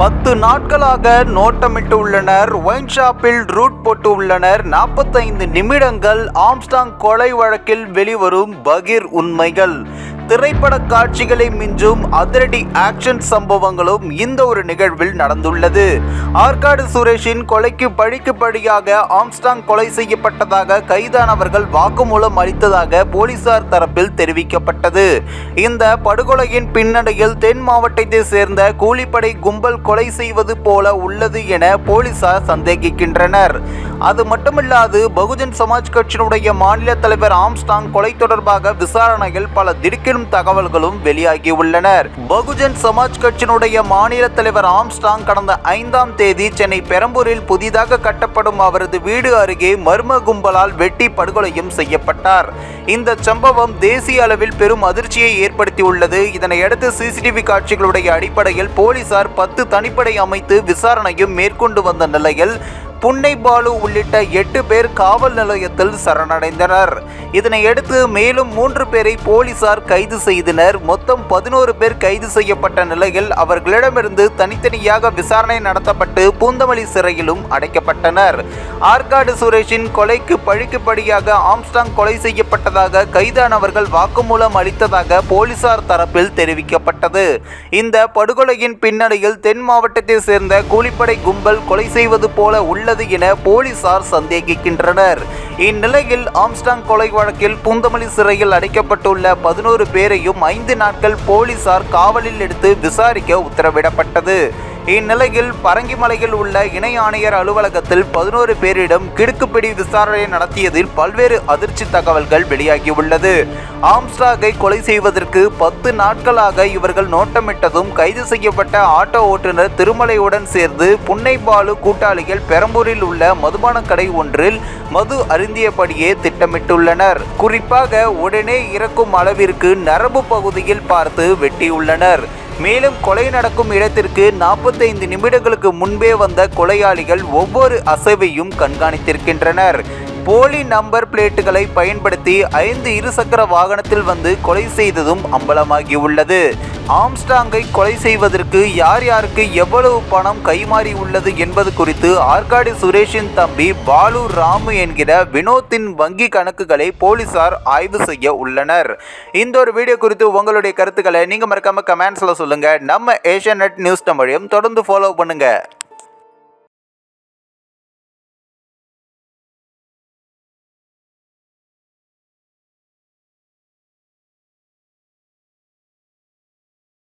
பத்து நாட்களாக நோட்டமிட்டு உள்ளனர். ஒயின் ஷாப்பில் ரூட் போட்டு உள்ளனர். நாற்பத்தைந்து நிமிடங்கள் ஆம்ஸ்டாங் கொலை வழக்கில் வெளிவரும் பகிர் உண்மைகள். திரைப்பட காட்சிகளை மிஞ்சும் அதிரடி ஆக்ஷன் சம்பவங்களும் இந்த ஒரு நிகழ்வில் நடந்துள்ளது. ஆற்காடு சுரேஷின் கொலைக்கு பழிக்கு பழியாக ஆம்ஸ்டாங் கொலை செய்யப்பட்டதாக கைதானவர்கள் வாக்குமூலம் அளித்ததாக போலீசார் தரப்பில் தெரிவிக்கப்பட்டது. இந்த படுகொலையின் பின்னணியில் தென் மாவட்டத்தை சேர்ந்த கூலிப்படை கும்பல் கொலை செய்வது போல உள்ளது என போலீசார் சந்தேகிக்கின்றனர். அது மட்டுமில்லாது பகுஜன் சமாஜ் கட்சியினுடைய மாநில தலைவர் ஆம்ஸ்டாங் கொலை தொடர்பாக விசாரணையில் பல திடுக்கிடும் தகவல்களும் வெளியாகியுள்ளனர் பகுஜன் சமாஜ் கட்சியினுடைய மாநில தலைவர் ஆம்ஸ்டாங் கடந்த ஐந்தாம் தேதி சென்னை பெரம்பூரில் புதிதாக கட்டப்படும் அவரது வீடு அருகே மர்ம கும்பலால் வெட்டி படுகொலையும் செய்யப்பட்டார். இந்த சம்பவம் தேசிய அளவில் பெரும் அதிர்ச்சியை ஏற்படுத்தியுள்ளது. இதனையடுத்து சிசிடிவி காட்சிகளுடைய அடிப்படையில் போலீசார் பத்து தனிப்படை அமைத்து விசாரணையும் மேற்கொண்டு வந்த நிலையில் புன்னை பாலு உள்ளிட்ட எட்டு பேர் காவல் நிலையத்தில் சரணடைந்தனர். இதனையடுத்து மேலும் மூன்று பேரை போலீசார் கைது செய்தனர். மொத்தம் பதினோரு பேர் கைது செய்யப்பட்ட நிலையில் அவர்களிடமிருந்து தனித்தனியாக விசாரணை நடத்தப்பட்டு பூந்தமல்லி சிறையிலும் அடைக்கப்பட்டனர். ஆற்காடு சுரேஷின் கொலைக்கு பழிக்குப்படியாக ஆம்ஸ்டாங் கொலை செய்யப்பட்டதாக கைதானவர்கள் வாக்குமூலம் அளித்ததாக போலீசார் தரப்பில் தெரிவிக்கப்பட்டது. இந்த படுகொலையின் பின்னணியில் தென் மாவட்டத்தை சேர்ந்த கூலிப்படை கும்பல் கொலை செய்வது போல உள்ள உள்ளது என போலீசார் சந்தேகிக்கின்றனர். இந்நிலையில் ஆம்ஸ்டாங் கொலை வழக்கில் பூந்தமல்லி சிறையில் அடைக்கப்பட்டுள்ள பதினோரு பேரையும் ஐந்து நாட்கள் போலீசார் காவலில் எடுத்து விசாரிக்க உத்தரவிடப்பட்டது. இந்நிலையில் பரங்கிமலையில் உள்ள இணை ஆணையர் அலுவலகத்தில் பதினோரு பேரிடம் கிடுக்குப்பிடி விசாரணை நடத்தியதில் பல்வேறு அதிர்ச்சி தகவல்கள் வெளியாகியுள்ளது. ஆம்ஸ்டாகை கொலை செய்வதற்கு பத்து நாட்களாக இவர்கள் நோட்டமிட்டதும் கைது செய்யப்பட்ட ஆட்டோ ஓட்டுநர் திருமலையுடன் சேர்ந்து புன்னைபாலு கூட்டாளிகள் பெரம்பூரில் உள்ள மதுபான கடை ஒன்றில் மது அருந்தியபடியே திட்டமிட்டுள்ளனர். குறிப்பாக உடனே இறக்கும் அளவிற்கு நரம்பு பகுதியில் பார்த்து வெட்டியுள்ளனர். மேலும் கொலை நடக்கும் இடத்திற்கு நாற்பத்தைந்து நிமிடங்களுக்கு முன்பே வந்த கொலையாளிகள் ஒவ்வொரு அசைவையும் கண்காணித்திருக்கின்றனர். போலி நம்பர் பிளேட்டுகளை பயன்படுத்தி ஐந்து இருசக்கர வாகனத்தில் வந்து கொலை செய்ததும் அம்பலமாகியுள்ளது. ஆம்ஸ்டாங்கை கொலை செய்வதற்கு யார் யாருக்கு எவ்வளவு பணம் கைமாறி உள்ளது என்பது குறித்து ஆற்காடு சுரேஷின் தம்பி பாலு ராமு என்கிற வினோத்தின் வங்கி கணக்குகளை போலீசார் ஆய்வு செய்ய உள்ளனர். இந்த ஒரு வீடியோ குறித்து உங்களுடைய கருத்துக்களை நீங்கள் மறக்காம கமெண்ட்ஸில் சொல்லுங்கள் நம்ம ஏஷியா நியூஸ் தமிழையும் தொடர்ந்து ஃபாலோ பண்ணுங்கள்